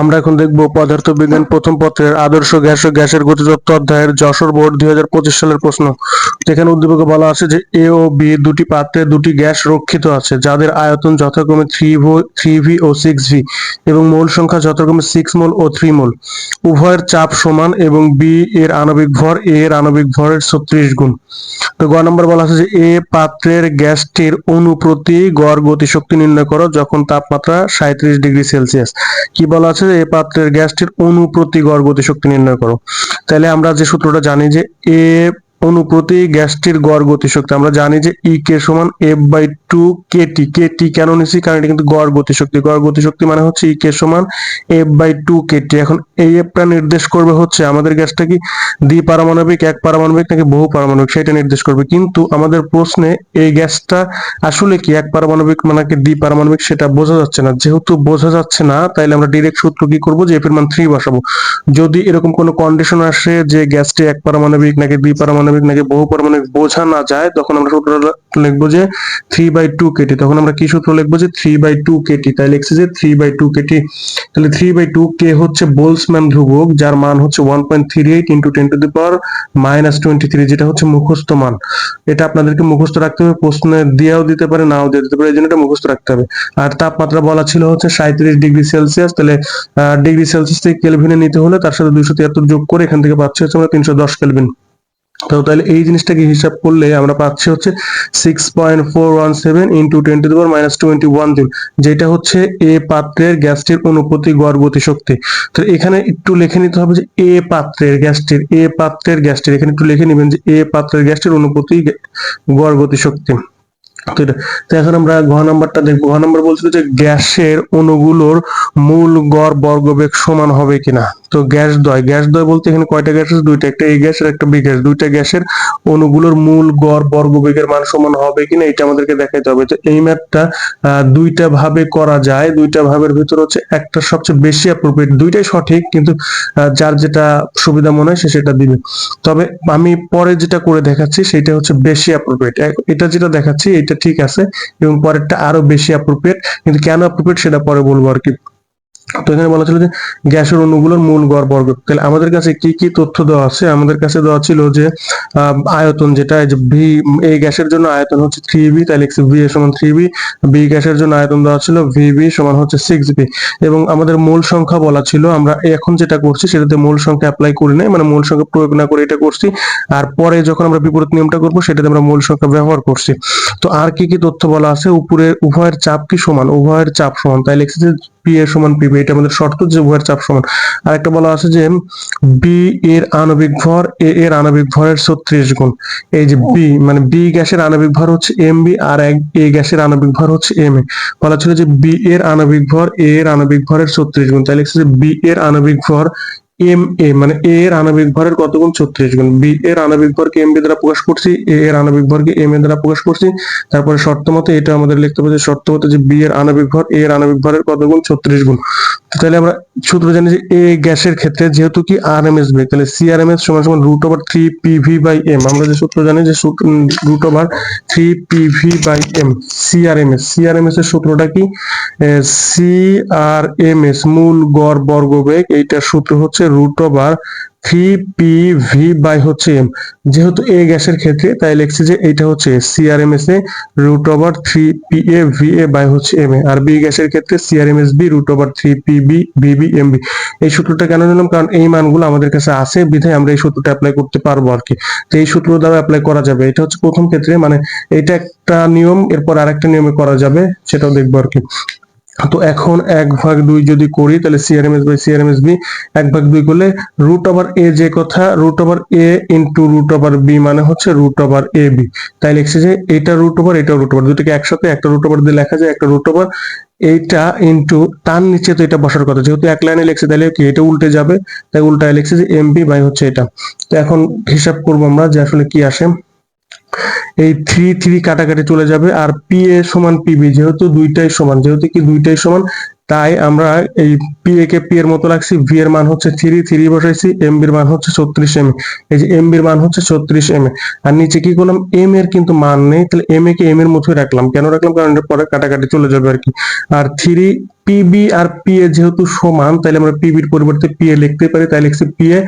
আমরা এখন দেখব পদার্থবিজ্ঞান প্রথম পত্রের আদর্শ গ্যাস ও গ্যাসের গতিতত্ত্ব অধ্যায়ের যশোর বোর্ড দুই হাজার পঁচিশ সালের প্রশ্ন। যেখানে উদ্দীপকে বলা আছে যে এ ও বি দুটি পাত্রে দুটি গ্যাস রক্ষিত আছে, যাদের আয়তন যথাক্রমে থ্রি থ্রি ভি ও সিক্স ভি এবং মোল সংখ্যা যথাক্রমে সিক্স মোল ও থ্রি মোল। উভয়ের চাপ সমান এবং বি এর আণবিক ভর এ এর আণবিক ভরের ছত্রিশ গুণ। তো গ নম্বর বলা আছে যে এ পাত্রের গ্যাসটির অনুপ্রতি গড় গতিশক্তি নির্ণয় করো যখন তাপমাত্রা সাঁত্রিশ ডিগ্রি সেলসিয়াস। কি বলা আছে? যে এ পাত্রের গ্যাসটির অনুপ্রতি গড় গতিশক্তি নির্ণয় করো। তাহলে আমরা যে সূত্রটা জানি যে, এ অনুপ্রতি গ্যাসটির গড় গতিশক্তি, আমরা জানি যে ই কে সমান F by two K T K T কেন নিছি? কারণ এটা কিন্তু গড় গতিশক্তি। গড় গতিশক্তি মানে হচ্ছে ই কে সমান F by two K T এখন এই এফটা নির্দেশ করবে হচ্ছে আমাদের গ্যাসটা কি দ্বি পারমাণবিক এক পারমাণবিক নাকি বহু পারমাণবিক সেটা নির্দেশ করবে। কিন্তু আমাদের প্রশ্নে এই গ্যাসটা আসলে কি এক পারমাণবিক মানে কি দ্বি পারমাণবিক সেটা বোঝা যাচ্ছে না। যেহেতু বোঝা যাচ্ছে না, তাইলে আমরা ডিরেক্ট সূত্র কি করব? যে এফ এর মান থ্রি বসাবো। যদি এরকম কোনো কন্ডিশন আসে যে গ্যাসটি এক পারমাণবিক নাকি দ্বি পারমাণবিক নাকি বহু পারমাণবিক বোঝা না যায়, তখন আমরা সূত্র লিখব যে থ্রি বাই টু কেটি তখন আমরা কি সূত্র লিখব যে থ্রি বাই টু কেটি তাই লিখছি যে থ্রি বাই টু কেটি তাহলে থ্রি বাই টু কে হচ্ছে বোলসম্যান ধ্রুবক যার মান হচ্ছে one point three eight into ten to the power minus twenty three যেটা হচ্ছে মুখস্থ মান। এটা আপনাদেরকে মুখস্থ রাখতে হবে, প্রশ্নে দিয়েও দিতে পারে, নাও দিয়ে দিতে পারে, এই জন্য এটা মুখস্থ রাখতে হবে। আর তাপমাত্রা বলা ছিল হচ্ছে সাঁত্রিশ ডিগ্রি সেলসিয়াস, তাহলে ডিগ্রি সেলসিয়াস থেকে কেলভিনে নিতে হলে তার সাথে দুইশো তিয়াত্তর যোগ করে এখান থেকে পাচ্ছি হচ্ছে আমরা তিনশো দশ কেলভিন তো তাহলে এই জিনিসটাকে হিসাব করলে আমরা পাচ্ছি হচ্ছে six point four one seven into to minus twenty one joule, যেটা হচ্ছে এ পাত্রের গ্যাসটির অনুপতি গড় গতি শক্তি তো এখানে একটু লিখে নিতে হবে যে এ পাত্রের গ্যাসটির, এ পাত্রের গ্যাসটির, এখানে একটু লিখে নেবেন যে এ পাত্রের গ্যাসটির অনুপতি গড় গতিশক্তি। তো এটা- তো এখন আমরা ঘ নাম্বারটা দেখব। ঘ নাম্বার বলছিল যে গ্যাসের অণুগুলোর মূল গড় বর্গবেগ সমান হবে কিনা। তো গ্যাস দয় গ্যাস দয় বলতে এখানে কয়টা গ্যাস আছে? দুইটা, একটা এই গ্যাস আর একটা বি গ্যাস। দুইটা গ্যাসের অণুগুলোর মূল গড়, বর্গবেগের মান সমান হবে কিনা এটা আমাদেরকে দেখাইতে হবে। তো এই ম্যাথটা দুইটা ভাবে করা যায়। দুইটা ভাবের ভিতর হচ্ছে একটা সবচেয়ে বেশি অ্যাপ্রোপ্রিয়েট দুইটাই সঠিক, কিন্তু যার যেটা সুবিধা মনে হয় সে সেটা দিবে। তবে আমি পরে যেটা করে দেখাচ্ছি সেটা হচ্ছে বেশি অ্যাপ্রোপ্রিয়েট এটা যেটা দেখাচ্ছি, এটা ঠিক আছে, এবং পরেরটা আরও বেশি অ্যাপ্রোপ্রিয়েট কিন্তু কেন অ্যাপ্রোপ্রিয়েট সেটা পরে বলব আর কি। তো এখানে বলা ছিল যে গ্যাসের অণুগুলোর মূল গড় বর্গ। তাহলে আমাদের কাছে কি কি তথ্য দেওয়া আছে? আমাদের কাছে দেওয়া ছিল যে আয়তন যেটা যে ভি এই গ্যাসের জন্য আয়তন হচ্ছে থ্রি বি তাহলে ভি এর সমান থ্রি বি বি গ্যাসের জন্য আয়তন দেওয়া ছিল ভি বি সমান হচ্ছে সিক্স বি এবং আমাদের মূল সংখ্যা বলা ছিল, আমরা এখন যেটা করছি, সেটাতে মূল সংখ্যা অ্যাপ্লাই করি নাই মানে মূল সংখ্যা প্রয়োগ না করে এটা করছি। আর পরে যখন আমরা বিপরীত নিয়মটা করব, সেটাতে আমরা মূল সংখ্যা ব্যবহার করছি। তো আর কি কি তথ্য বলা আছে? উপরে, উভয়ের চাপ কি সমান? উভয়ের চাপ সমান। তাই লিখছি পি এর সমান পিবি এটা আমাদের শর্ত যে উভয়ের চাপ সমান। আর একটা বলা আছে যে বি এর আণবিক ভর এ এর আণবিক ভরের ছত্রিশ গুণ। এই যে বি মানে বি গ্যাসের আণবিক ভর হচ্ছে এম বি আর এ গ্যাসের আণবিক ভর হচ্ছে এম এ বলা ছিল যে বি এর আণবিক ভর এ এর আণবিক ভরের ছত্রিশ গুণ। তাই লিখছে যে বি এর আণবিক ভর এম, এ মানে এ এর আণবিক ভরের কত গুণ ছত্রিশ গুণ? বি, এর আণবিক ভরকে এম বি দ্বারা প্রকাশ করছি, এ এর আণবিক ভরকে এম এ দ্বারা প্রকাশ করছি। তারপরে শর্ত মতে এটা আমাদের লিখতে হবে যে শর্ত মতে যে বি এর আণবিক ভর এ এর আণবিক ভরের কত গুণ ছত্রিশ গুণ। তো তাহলে আমরা সূত্র জানি যে এ গ্যাসের ক্ষেত্রে যেহেতু কি আর এম এস ভি তাহলে সি আর এম এস সমান সমান root over three P V by M আমরা যে সূত্র জানি যে root over three PV by M C R M S C R M S এর সূত্রটা কি? সি আর এম এস মূল গড় বর্গ বেগ এইটার সূত্র হচ্ছে root over three P V by হচ্ছে এম যেহেতু এ গ্যাসের ক্ষেত্রে, তাই লিখছি যে এইটা হচ্ছে CRMS A root over three P A V A by হচ্ছে এম এ। আর বি গ্যাসের ক্ষেত্রে CRMS B root over three P B VB M B এই সূত্রটা কেন নিলাম? কারণ এই মানগুলো আমাদের কাছে আছে, বিধায় আমরা এই সূত্রটা অ্যাপ্লাই করতে পারব আর কি। তো এই সূত্র দ্বারা অ্যাপ্লাই করা যাবে। এটা হচ্ছে প্রথম ক্ষেত্রে মানে এটা একটা নিয়ম, এরপর আরেকটা নিয়মে করা যাবে, সেটাও দেখব আর কি। তো এখন এক ভাগ দুই যদি করি, তাহলে সিআরএমএস বাই সিআরএমএস বি এক ভাগ দুই করলে রুট ওভার এ যে কথা root over A into root over B মানে হচ্ছে রুট ওভার এ বি তাই লিখছে যে এটা রুট ওভার এটা রুট ওভার দুটোকে একসাথে, একটা রুট ওভার দিয়ে লেখা যায়, একটা রুট ওভার এইটা ইন্টু তার নিচে তো এটা বসার কথা। যেহেতু এক লাইনে লিখছে, তাহলে কি এটা উল্টে যাবে? তাই উল্টায় লিখছে যে এমবি বাই হচ্ছে এটা। তো এখন হিসাব করব আমরা যে আসলে কি আসে। এই থ্রি থ্রি কাটাকাটি চলে যাবে। আর পি এ সমান পিবি যেহেতু দুইটাই সমান, যেহেতু কি দুইটাই সমান, তাই আমরা এই পি এ কে পি এর মতো রাখছি। ভি এর মান হচ্ছে থ্রি থ্রি বসাইছি এম বির মান হচ্ছে ছত্রিশ এম এই যে এম বির মান হচ্ছে ছত্রিশ এম আর নিচে কি করলাম? এম এর কিন্তু মান নেই, তাহলে এম এ কে এম এর মতোই রাখলাম। কেন রাখলাম? কারণ পরে কাটাকাটি চলে যাবে আর কি। আর থ্রি পিবি আর পিএ যেহেতু সমান তাহলে আমরা পিবির পরিবর্তে পিএ লিখতে পারি, তাই লিখছি পিএ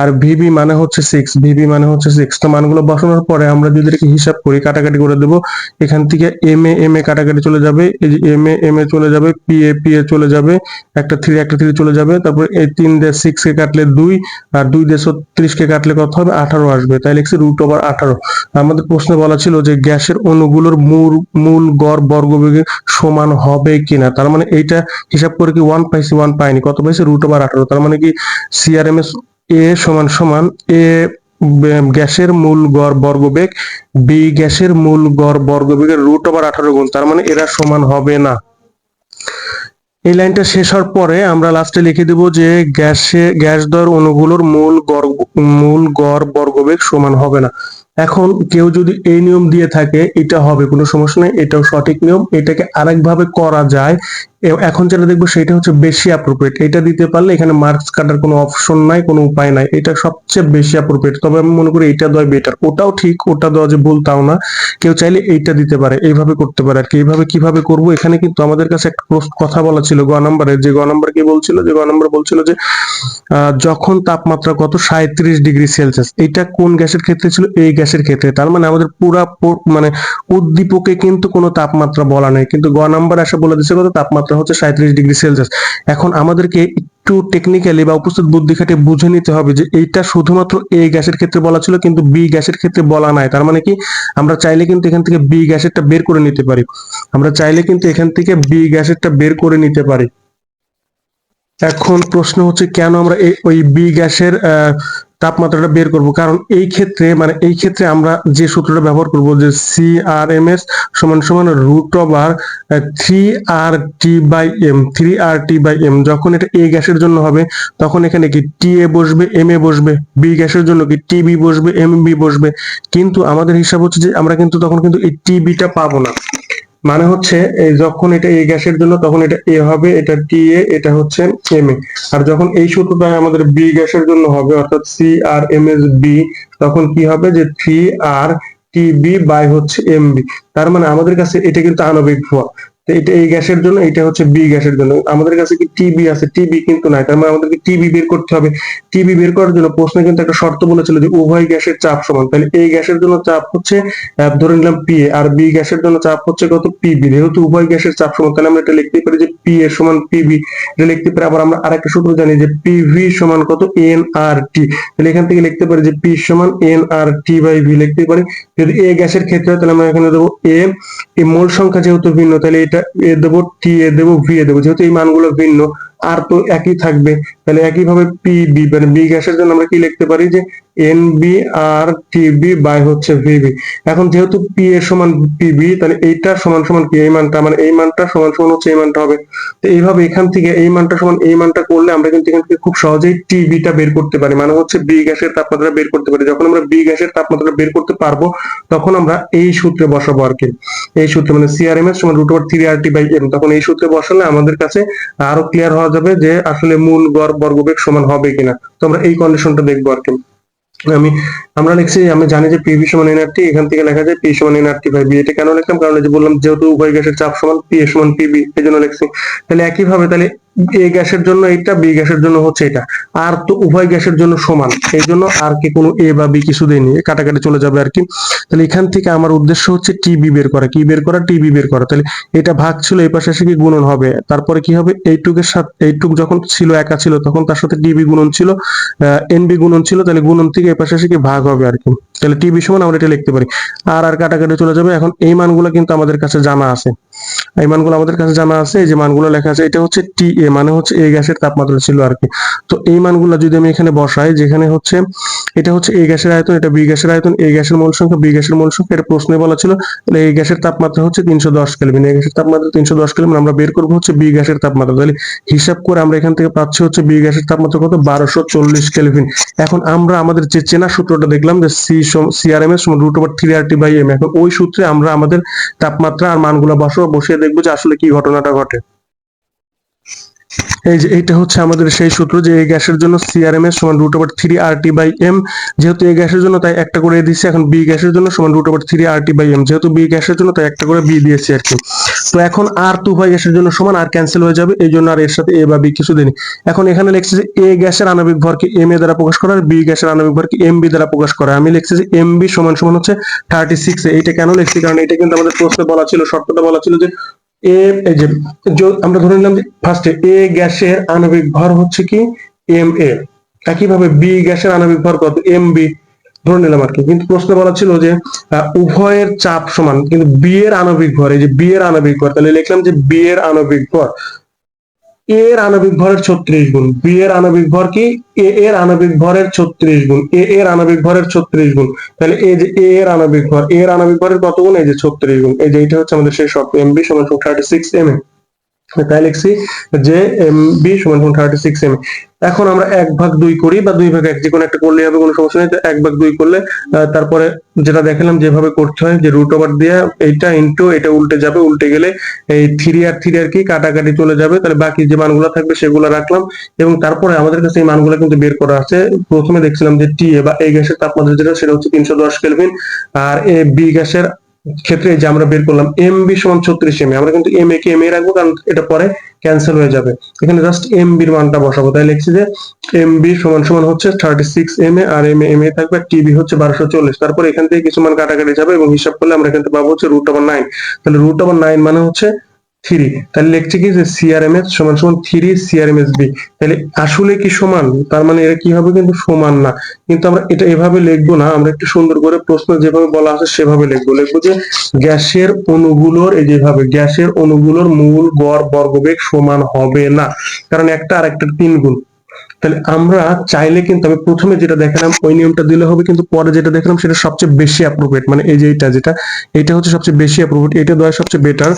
আর ভিবি মানে হচ্ছে সিক্স ভিবি মানে হচ্ছে সিক্স তো মানগুলো বসানোর পরে আমরা যদি এটাকে হিসাব করি, কাটাকাটি করে দেবো, এখান থেকে এম এ এম এ কাটাকাটি চলে যাবে, এই যে এম এ এম এ চলে যাবে পি এ পি এ চলে যাবে, একটা থ্রি একটা থ্রি চলে যাবে, তারপর এই তিন দিয়ে সিক্স কে কাটলে দুই, আর দুই দিয়ে ছত্রিশ কে কাটলে কত হবে? আঠারো আসবে, তাই লিখছি রুট ওভার আঠারো। আমাদের প্রশ্নে বলা ছিল যে গ্যাসের অণুগুলোর মূল মূল গড় বর্গবেগের সমান হবে কিনা, তার মানে এইটা হিসাব করে কি ওয়ান পাইছি ওয়ান পাইনি। কত পাইছি? রুট ওভার আঠারো। তার মানে কি সিআরএমএস এ সমান সমান এ গ্যাসের মূল গড় বর্গবেগ বি গ্যাসের মূল গড় বর্গবেগের রুট ওভার আঠারো গুণ। তার মানে এরা সমান হবে না। এই লাইনটা শেষ হওয়ার পরে আমরা লাস্টে লিখে দেব যে গ্যাসে, গ্যাস দর অণুগুলোর মূল গড় মূল গড় বর্গবেগ সমান হবে না। এখন কেউ যদি এই নিয়ম দিয়ে থাকে, এটা হবে, কোনো সমস্যা নেই, এটাও সঠিক নিয়ম। এটাকে আরেকভাবে করা যায় এখন যেটা দেখব সেটা হচ্ছে বেশি অ্যাপ্রোপ্রিয়েট এটা দিতে পারলে এখানে মার্কস কাটার কোনো অপশন নাই, কোনো উপায় নাই। এটা সবচেয়ে বেশি অ্যাপ্রোপ্রিয়েট তবে আমি মনে করি এটা দেওয়া বেটার ওটাও ঠিক, ওটা দেওয়া যে ভুল তাও না। কেউ চাইলে এইটা দিতে পারে, এইভাবে করতে পারে আর কি। এইভাবে কীভাবে করব? এখানে কিন্তু আমাদের কাছে একটা কথা বলা ছিল গ নাম্বারে। যে গ নাম্বার কি বলছিল? যে গ নাম্বার বলছিল যে যখন তাপমাত্রা কত? সাঁত্রিশ ডিগ্রি সেলসিয়াস। এটা কোন গ্যাসের ক্ষেত্রে ছিল? এই গ্যাসের ক্ষেত্রে। তার মানে আমাদের পুরা মানে উদ্দীপকে কিন্তু কোনো তাপমাত্রা বলা নেই। কিন্তু গ নাম্বার এসে বলে দিচ্ছে কত? তাপমাত্রা হচ্ছে সাঁত্রিশ ডিগ্রি সেলসিয়াস। এখন আমাদেরকে একটু টেকনিক্যালি বা উপস্থিত বুদ্ধি খাটে বুঝে নিতে হবে যে এইটা শুধুমাত্র এ গ্যাসের ক্ষেত্রে বলা ছিল, কিন্তু বি গ্যাসের ক্ষেত্রে বলা নাই। তার মানে কি? আমরা চাইলে কিন্তু এখান থেকে বি গ্যাসেরটা বের করে নিতে পারি। আমরা চাইলে কিন্তু এখান থেকে বি গ্যাসেরটা বের করে নিতে পারি। এখন প্রশ্ন হচ্ছে, কেন আমরা ওই বি গ্যাসের তাপমাত্রাটা বের করব? কারণ এই ক্ষেত্রে মানে এই ক্ষেত্রে আমরা যে সূত্রটা ব্যবহার করব যে সি আর এম এস সমান সমান root over three R T by M three R T by M যখন এটা এ গ্যাসের জন্য হবে, তখন এখানে কি টি এ বসবে এম এ বসবে বি গ্যাসের জন্য কি টি বি বসবে এম বি বসবে? কিন্তু আমাদের হিসাব হচ্ছে যে আমরা কিন্তু তখন কিন্তু এই টি বিটা পাবো না। মানে হচ্ছে যখন এটা এই গ্যাসের জন্য, তখন এটা এ হবে, এটা টি এ, এটা হচ্ছে এম এ। আর যখন এই সূত্রটা আমাদের বি গ্যাসের জন্য হবে, অর্থাৎ C R M S B, তখন কি হবে যে three R T B by হচ্ছে এম বি। তার মানে আমাদের কাছে এটা কিন্তু আণবিক ভর এটা এই গ্যাসের জন্য, এটা হচ্ছে বি গ্যাসের জন্য। আমাদের কাছে কি টিবি আছে? টিবি কিন্তু নাই। তার মানে আমাদেরকে টিবি বের করতে হবে। টিবি বের করার জন্য প্রশ্নে কিন্তু একটা শর্ত বলেছিল যে উভয় গ্যাসের চাপ সমান। তাহলে এই গ্যাসের জন্য চাপ হচ্ছে ধরে নিলাম পি আর বি গ্যাসের জন্য চাপ হচ্ছে কত পিবি যেহেতু উভয় গ্যাসের চাপ সমান, তাহলে আমরা এটা লিখতে পারি যে পি এ সমান পিবি এটা লিখতে পারি, আবার আমরা আরেকটা সূত্র জানি যে পিভি সমান কত? এন আর টি তাহলে এখান থেকে লিখতে পারি যে পি সমান N R T by V লিখতে পারি। যদি এ গ্যাসের ক্ষেত্রে তাহলে আমরা এখানে দেবো এ মোল সংখ্যা যেহেতু ভিন্ন, তাহলে এটা এ দেবো, টি এ দেবো, ভি এ দেবো। যেহেতু এই মানগুলো ভিন্ন, আর তো একই থাকবে। তাহলে একইভাবে পি, বি মানে বি গ্যাসের জন্য আমরা কি লিখতে পারি যে N B R T B by হচ্ছে ভিবি এখন যেহেতু পি এর সমান পিবি তাহলে এইটা সমান সমান কি? এই মানটা মানে এই মানটা সমান সমান হচ্ছে এই মানটা হবে। তো এইভাবে এখান থেকে এই মানটা সমান এই মানটা করলে আমরা কিন্তু এখান থেকে খুব সহজেই টিবিটা বের করতে পারি। মানে হচ্ছে বি গ্যাসের তাপমাত্রা বের করতে পারি। যখন আমরা বি গ্যাসের তাপমাত্রা বের করতে পারব, তখন আমরা এই সূত্রে বসাবো আর কি। এই সূত্রে মানে সিআরএমএস সমান root over three R T by M তখন এই সূত্রে বসালে আমাদের কাছে আরও ক্লিয়ার হওয়া যাবে যে আসলে মূল গড় বর্গবেগ সমান হবে কিনা। তো আমরা এই কন্ডিশনটা দেখব আর কি। আমি আমরা লিখছি, আমি জানি যে পিভি সমান এনআরটি এখান থেকে লেখা যায় পি সমান এনআরটি বাই বি এটা কেন লিখলাম? কারণ যে বললাম, যেহেতু উভয় গ্যাসের চাপ সমান পি এ সমান পিবি এই জন্য লিখছি। তাহলে একই ভাবে তাহলে এ গ্যাসের জন্য এটা বি গ্যাসের জন্য হচ্ছে এটা। আর তো উভয় গ্যাসের জন্য সমান এই জন্য আর কি কোনো এ বা বি কিছু দেয়নি। কাটাকাটি চলে যাবে আর কি। তাহলে এখান থেকে আমার উদ্দেশ্য হচ্ছে টিবি বের করা কি বের করা টিবি বের করা। তাহলে এটা ভাগ ছিল, এই পাশে এসে কি গুণন হবে? তারপরে কি হবে? এইটুকের সাথে, এইটুক যখন ছিল, একা ছিল, তখন তার সাথে টিবি গুণন ছিল এনবি গুণন ছিল, তাহলে গুণন থেকে এই পাশে এসে কি ভাগ হবে আর কি। তাহলে টিবি সমান আমরা এটা লিখতে পারি। আর আর কাটাকাটি চলে যাবে। এখন এই মানগুলো কিন্তু আমাদের কাছে জানা আছে। এই মানগুলো আমাদের কাছে জানা আছে, এই যে মানগুলো লেখা আছে, এটা হচ্ছে টি এ মানে হচ্ছে এই গ্যাসের তাপমাত্রা ছিল আর কি। তো এই মানগুলো যদি আমি এখানে বসাই, যেখানে হচ্ছে, এটা হচ্ছে এই গ্যাসের আয়তন, এটা বি গ্যাসের আয়তন এই গ্যাসের মোল সংখ্যা বি গ্যাসের মোল সংখ্যা এটা প্রশ্নে বলা ছিল, তাহলে এই গ্যাসের তাপমাত্রা হচ্ছে তিনশো দশ কেলভিন এই গ্যাসের তাপমাত্রা তিনশো দশ কেলভিন আমরা বের করব হচ্ছে বি গ্যাসের তাপমাত্রা। তাহলে হিসাব করে আমরা এখান থেকে পাচ্ছি হচ্ছে বি গ্যাসের তাপমাত্রা কত? বারোশো চল্লিশ কেলভিন এখন আমরা আমাদের যে চেনা সূত্রটা দেখলাম, যে সি সিআরএম এর root over three R T by M এখন ওই সূত্রে আমরা আমাদের তাপমাত্রা আর মানগুলো বসাবো বসিয়ে দেখব যে আসলে কি ঘটনাটা ঘটে। এই যে এটা হচ্ছে আমাদের সেই সূত্র যে এই গ্যাসের জন্য সিআরএমএস সমান root over three R T by M যেহেতু এই গ্যাসের জন্য তাই একটা করে দিচ্ছি এখন বি গ্যাসের জন্য সমান root over three R T by M যেহেতু বি গ্যাসের জন্য তাই একটা করে বি দিয়েছি আর কি। তো এখন আর টু উভয় গ্যাসের জন্য সমান আর ক্যান্সেল হয়ে যাবে, এই জন্য আর এর সাথে এ বা বি কিছু দেনি এখন এখানে লিখছি যে এ গ্যাসের আণবিক ভরকে এম এ দ্বারা প্রকাশ করা আর বি গ্যাসের আণবিক ভরকে এম বি দ্বারা প্রকাশ করা। আমি লিখছি যে এম বি সমান সমান হচ্ছে থার্টি সিক্স এইটা কেন লিখছি? কারণ এটা কিন্তু আমাদের প্রশ্নে বলা ছিল, শর্তটা বলা ছিল যে এ, এই যে আমরা ধরে নিলাম যে ফার্স্টে এ গ্যাসের আণবিক ভর হচ্ছে কি? M A. একইভাবে বি গ্যাসের আণবিক ভর কত? M B. ধরে নিলাম আর কি। কিন্তু প্রশ্ন বলা ছিল যে উভয়ের চাপ সমান, কিন্তু বি এর আণবিক ভর, এই যে বি এর আণবিক ভর, তাহলে লিখলাম যে বি এর আণবিক ভর। এ এর আণবিক ভরের ছত্রিশ গুণ বি এর আণবিক ভর কি? এ এর আণবিক ভরের ছত্রিশ গুণ এ এর আণবিক ভরের ছত্রিশ গুণ। তাহলে এই যে এ এর আণবিক ভর এ এর আণবিক ভরের কত গুণ? এই যে ছত্রিশ গুণ। এই যে এটা হচ্ছে আমাদের শেষ শর্ত এমবি সমান থার্টি সিক্স এম এ তাই লিখছি যে এম বি সমান থার্টি সিক্স এম এখন আমরা এক ভাগ দুই করি বা দুই ভাগ এক, যে কোনো একটা করলে হবে, কোনো সমস্যা নেই। এক ভাগ দুই করলে তারপরে যেটা দেখালাম যেভাবে করতে হয়, যে রুট ওভার দিয়ে এইটা ইন্টু এটা উল্টে যাবে, উল্টে গেলে এই থ্রি আর থ্রি আর কি কাটাকাটি চলে যাবে। তাহলে বাকি যে মানগুলো থাকবে সেগুলো রাখলাম এবং তারপরে আমাদের কাছে এই মানগুলো কিন্তু বের করা আছে। প্রথমে দেখছিলাম যে টি এ বা এই গ্যাসের তাপমাত্রা যেটা, সেটা হচ্ছে তিনশো দশ কেলভিন আর এ বি গ্যাসের ক্ষেত্রে যে আমরা বের করলাম এম বি সমান ছত্রিশ এম আমরা কিন্তু M A K M A রাখব কারণ এটা পরে ক্যান্সেল হয়ে যাবে। এখানে জাস্ট এম বির মানটা বসাবো। তাই লিখছি যে এম বি সমান সমান হচ্ছে থার্টি সিক্স এম এ আর এম এ এম এ থাকবে টিবি হচ্ছে বারোশো চল্লিশ। তারপর এখান থেকে কিছু মান কাটাকাটি যাবে এবং হিসাব করলে আমরা এখান পাবো হচ্ছে রুট ওভার নাইন তাহলে রুট ওভার নাইন মানে হচ্ছে থ্রি, তাহলে লিখছে কি যে সিআরএমএস সমান সমান থ্রি সিআরএমএস বি তাহলে আসলে কি সমান? তার মানে এটা কি হবে কিন্তু সমান না। কিন্তু আমরা এটা এভাবে লিখব না, আমরা একটু সুন্দর করে প্রশ্ন যেভাবে বলা আছে সেভাবে লিখব। লিখব যে গ্যাসের অণুগুলোর, এই যেভাবে গ্যাসের অণুগুলোর মূল গড়, বর্গবেগ সমান হবে না। কারণ একটা আর একটা তিন গুণ তাহলে আমরা চাইলে কিন্তু আমি প্রথমে যেটা দেখালাম, ওই নিয়মটা দিলে হবে, কিন্তু পরে যেটা দেখলাম সেটা সবচেয়ে বেশি অ্যাপ্রোপ্রিয়েট মানে এই যে এটা যেটা, এটা হচ্ছে সবচেয়ে বেশি অ্যাপ্রোপ্রিয়েট এটা দেওয়া সবচেয়ে বেটার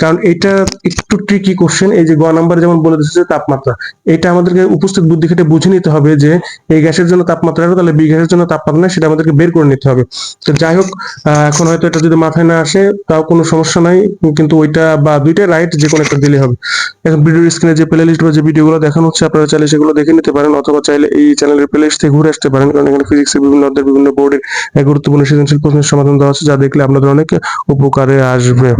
কারণ এটা একটু ট্রিকি কোশ্চেন এই যে গ নাম্বার যেমন বলে দিচ্ছে তাপমাত্রা, এটা আমাদেরকে উপস্থিত বুদ্ধি খেটে বুঝে নিতে হবে যে এই গ্যাসের জন্য তাপমাত্রা তাহলে বি গ্যাসের জন্য তাপমাত্রা সেটা আমাদেরকে বের করে নিতে হবে। তো যাই হোক এখন হয়তো এটা যদি মাথায় না আসে, তাও কোনো সমস্যা নাই, কিন্তু ওইটা বা দুইটা রাইট যে কোনো একটা দিলে হবে। এখন ভিডিওর স্ক্রিনে যে প্লে লিস্ট বা যে ভিডিওগুলো দেখানো হচ্ছে, আপনারা চাইলে সেগুলো দেখে নিতে পারেন অথবা চাইলে এই চ্যানেলের প্লে লিস্ট থেকে ঘুরে আসতে পারেন, কারণ এখানে ফিজিক্সের বিভিন্ন অধ্যায়, বিভিন্ন বোর্ডের গুরুত্বপূর্ণ সৃজনশীল প্রশ্নের সমাধান দেওয়া আছে, যা দেখলে আপনাদের অনেক উপকারে আসবে।